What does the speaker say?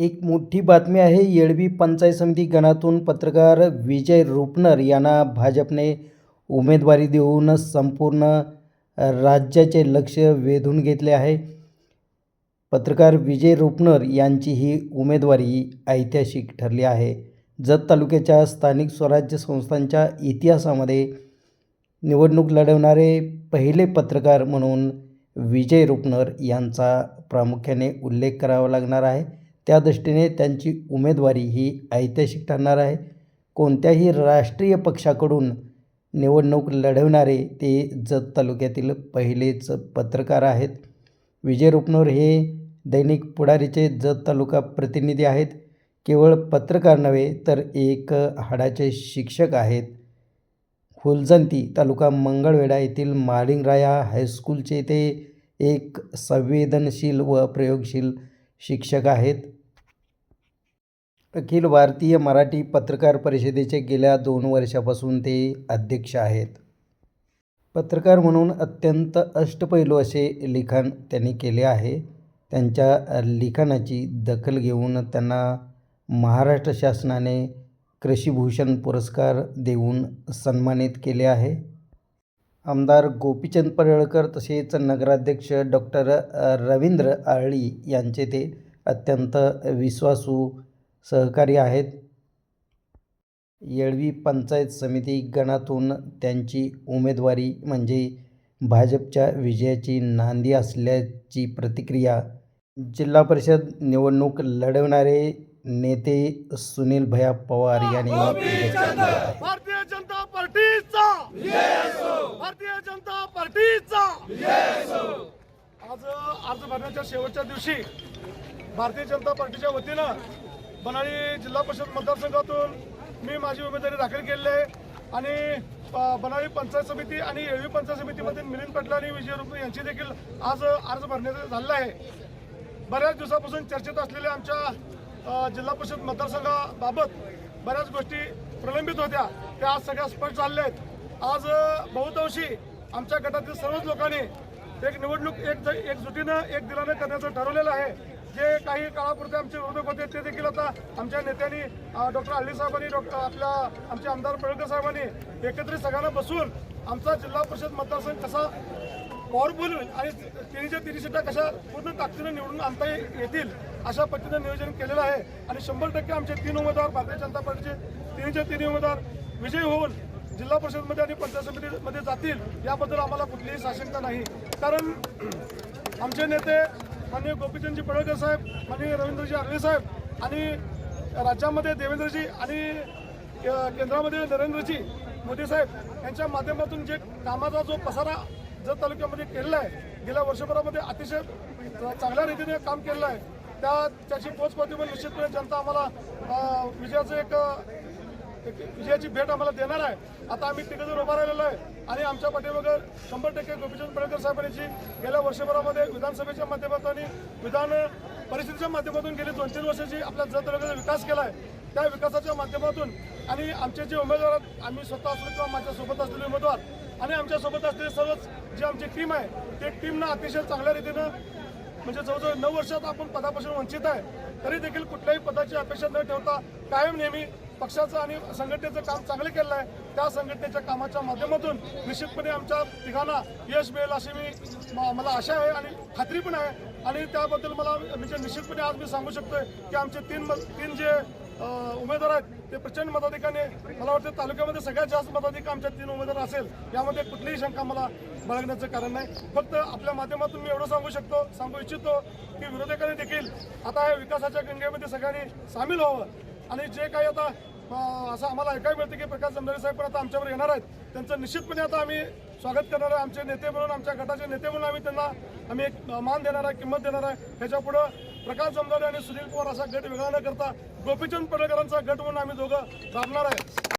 एक मोठी बातमी आहे. येळवी पंचायत समिती गणातून पत्रकार विजय रुपनर यांना भाजपने उमेदवारी देऊन संपूर्ण राज्याचे लक्ष वेधून घेतले आहे. पत्रकार विजय रुपनर यांची ही उमेदवारी ऐतिहासिक ठरली आहे. जत तालुक्याच्या स्थानिक स्वराज्य संस्थांच्या इतिहासामध्ये निवडणूक लढवणारे पहिले पत्रकार म्हणून विजय रुपनर यांचा प्रामुख्याने उल्लेख करावा लागणार आहे. त्या दृष्टीने त्यांची उमेदवारी ही ऐतिहासिक ठरणार आहे. कोणत्याही राष्ट्रीय पक्षाकडून निवडणूक लढवणारे ते जत तालुक्यातील पहिलेच पत्रकार आहेत. विजय रुपनोर हे दैनिक पुढारीचे जत तालुका प्रतिनिधी आहेत. केवळ पत्रकार नव्हे तर एक हाडाचे शिक्षक आहेत. फुलजंती तालुका मंगळवेढा येथील माळिंगराया हायस्कूलचे ते एक संवेदनशील व प्रयोगशील शिक्षक आहेत. अखिल भारतीय मराठी पत्रकार परिषदेचे गेल्या दोन वर्षापासून ते अध्यक्ष आहेत. पत्रकार म्हणून अत्यंत अष्टपैलू असे लिखाण त्यांनी केले आहे. त्यांच्या लिखाणाची दखल घेऊन त्यांना महाराष्ट्र शासनाने कृषीभूषण पुरस्कार देऊन सन्मानित केले आहे. आमदार गोपीचंद पडळकर तसेच नगराध्यक्ष डॉक्टर रवींद्र आळी यांचे ते अत्यंत विश्वासू सहकारी आहेत. येळवी पंचायत समिती गणातून त्यांची उमेदवारी म्हणजे भाजपच्या विजयाची नांदी असल्याची प्रतिक्रिया जिल्हा परिषद निवडणूक लढवणारे नेते सुनील भया पवार यांनी भारतीय जनता पार्टीचा! भारतीय जनता पार्टीचा! आज अर्ज भरण्याच्या शेवटच्या दिवशी भारतीय जनता पार्टीच्या वतीनं बनाळी जिल्हा परिषद मतदारसंघातून मी माझी उमेदवारी दाखल केलेली आहे. आणि बनाळी पंचायत समिती आणि येळवी पंचायत समितीमधील मिलिंद पाटील आणि विजय रुपे यांची देखील आज अर्ज भरण्याचं झालेला आहे. बऱ्याच दिवसापासून चर्चेत असलेल्या आमच्या जिल्हा परिषद मतदारसंघाबाबत बऱ्याच गोष्टी प्रलंबित होत्या. त्या आज सगळ्या स्पष्ट झालेल्या आहेत. आज बहुतांशी आमच्या गटातील सर्वच लोकांनी एक निवडणूक एक एकजुटीनं एक दिलानं करण्याचं ठरवलेलं आहे. जे काही काळापुरते आमचे विरोधक होते ते देखील आता आमच्या नेत्यांनी डॉक्टर हल्ली साहेबांनी डॉक्टर आपल्या आमचे आमदार पळकर साहेबांनी एकत्रित सगळ्यांना बसून आमचा जिल्हा परिषद मतदारसंघ कसा पॉवरफुल होईल आणि तिन्हीच्या तिन्ही सीटा कशा पूर्ण ताकदीनं निवडून आणता येतील अशा पद्धतीनं नियोजन केलेलं आहे. आणि शंभर टक्के आमचे तीन उमेदवार भारतीय जनता पार्टीचे तिन्हीच्या तिन्ही उमेदवार विजयी होऊन जिल्हा परिषदमध्ये आणि पंचायत समितीमध्ये जातील याबद्दल आम्हाला कुठलीही साशंका नाही. कारण आमचे नेते माननीय गोपीचंदजी पडळकर साहेब माननीय रवींद्रजी आर्वे साहेब आणि राज्यामध्ये देवेंद्रजी आणि केंद्रामध्ये नरेंद्रजी मोदी साहेब यांच्या माध्यमातून जे कामाचा जो पसारा जत तालुक्यामध्ये केलेला आहे गेल्या वर्षभरामध्ये अतिशय चांगल्या रीतीने काम केलेलं आहे त्या त्याची पोचपातळीवर निश्चितपणे जनता आम्हाला विजयाचं एक विजयाची भेट आम्हाला देणार आहे. आता आम्ही तिकडे उभा राहिलेलो आहे. आणि आमच्या पाठीमागे शंभर टक्के गोपीचंद पडळकर साहेबांची गेल्या वर्षभरामध्ये विधानसभेच्या माध्यमातून आणि विधान परिषदेच्या माध्यमातून गेली दोन तीन वर्षाची आपल्या जत तालुक्याचा विकास केला आहे. त्या विकासाच्या माध्यमातून आणि आमचे जे उमेदवार आम्ही स्वतः असलो किंवा माझ्यासोबत असलेले उमेदवार आणि आमच्यासोबत असलेले सर्वच जी आमची टीम आहे ते टीमनं अतिशय चांगल्या रीतीनं म्हणजे जवळजवळ नऊ वर्षात आपण पदापासून वंचित आहे. तरी देखील कुठल्याही पदाची अपेक्षा न ठेवता कायम नेहमी पक्षाचं आणि संघटनेचं काम चांगलं केलं आहे. त्या संघटनेच्या कामाच्या माध्यमातून निश्चितपणे आमच्या तिघांना यश मिळेल अशी मी मला आशा आहे आणि खात्री पण आहे. आणि त्याबद्दल मला म्हणजे निश्चितपणे आज मी सांगू शकतोय की आमचे तीन म- तीन जे उमेदवार आहेत ते प्रचंड मताधिकाने मला वाटतं तालुक्यामध्ये सगळ्यात जास्त मताधिक आमच्या तीन उमेदवार असेल यामध्ये कुठलीही शंका मला बाळगण्याचं कारण नाही. फक्त आपल्या माध्यमातून मी एवढं सांगू शकतो सांगू इच्छितो की विरोधकांनी देखील आता या विकासाच्या गंगेमध्ये सगळ्यांनी सामील व्हावं. आणि जे काही आता असं आम्हाला ऐकायला मिळतं की प्रकाश जमदारे साहेब पण आता आमच्यावर येणार आहेत. त्यांचं निश्चितपणे आता आम्ही स्वागत करणार आहे. आमचे नेते म्हणून आमच्या गटाचे नेते म्हणून आम्ही त्यांना आम्ही एक मान देणार आहे किंमत देणार आहे. ह्याच्या पुढं प्रकाश जमदारे आणि सुनील पवार असा गट वेगळा न करता गोपीचंद पडळकरांचा गट म्हणून आम्ही दोघं राबणार आहे.